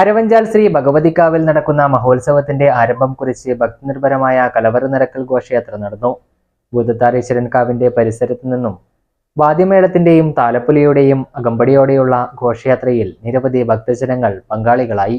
അരവഞ്ചാൽ ശ്രീ ഭഗവതിക്കാവിൽ നടക്കുന്ന മഹോത്സവത്തിന്റെ ആരംഭം കുറിച്ച് ഭക്തിനിർഭരമായ കലവറ നിരക്കൽ ഘോഷയാത്ര നടന്നു. ഭൂതത്താരേശ്വരൻ കാവിന്റെ പരിസരത്തു നിന്നും വാദ്യമേളത്തിന്റെയും താലപ്പൊലിയുടെയും അകമ്പടിയോടെയുള്ള ഘോഷയാത്രയിൽ നിരവധി ഭക്തജനങ്ങൾ പങ്കാളികളായി.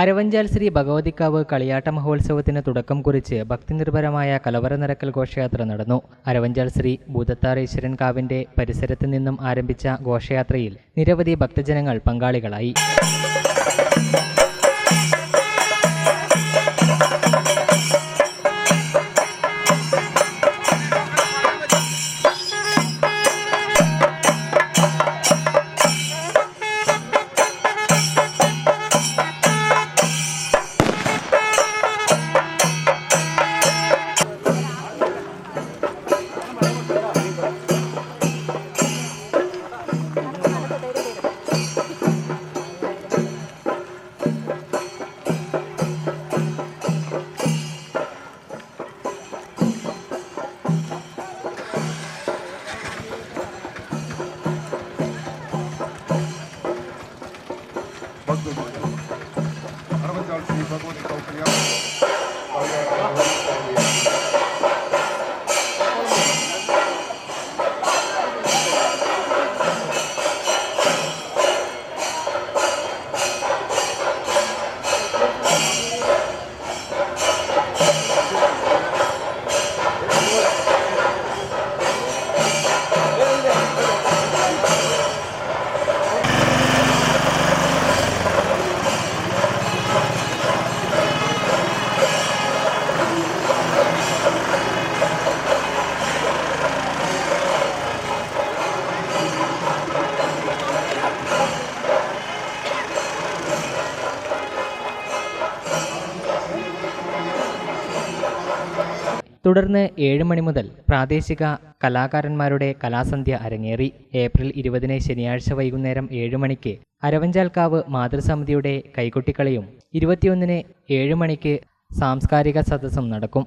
അരവഞ്ചാൽ ശ്രീ ഭഗവതിക്കാവ് കളിയാട്ട മഹോത്സവത്തിന് തുടക്കം കുറിച്ച് ഭക്തിനിർഭരമായ കലവറ നിരക്കൽ ഘോഷയാത്ര നടന്നു. അരവഞ്ചാൽ ശ്രീ ഭൂതത്താറേശ്വരൻ കാവിന്റെ പരിസരത്ത് നിന്നും ആരംഭിച്ച ഘോഷയാത്രയിൽ നിരവധി ഭക്തജനങ്ങൾ പങ്കാളികളായി. अरविंद श्री भगवती कौशल्या തുടർന്ന് ഏഴ് മണി മുതൽ പ്രാദേശിക കലാകാരന്മാരുടെ കലാസന്ധ്യ അരങ്ങേറി. ഏപ്രിൽ ഇരുപതിന് ശനിയാഴ്ച വൈകുന്നേരം ഏഴ് മണിക്ക് അരവഞ്ചാൽക്കാവ് മാതൃസമിതിയുടെ കൈകൊട്ടിക്കളിയും ഇരുപത്തിയൊന്നിന് ഏഴ് മണിക്ക് സാംസ്കാരിക സദസ്സും നടക്കും.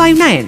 five nine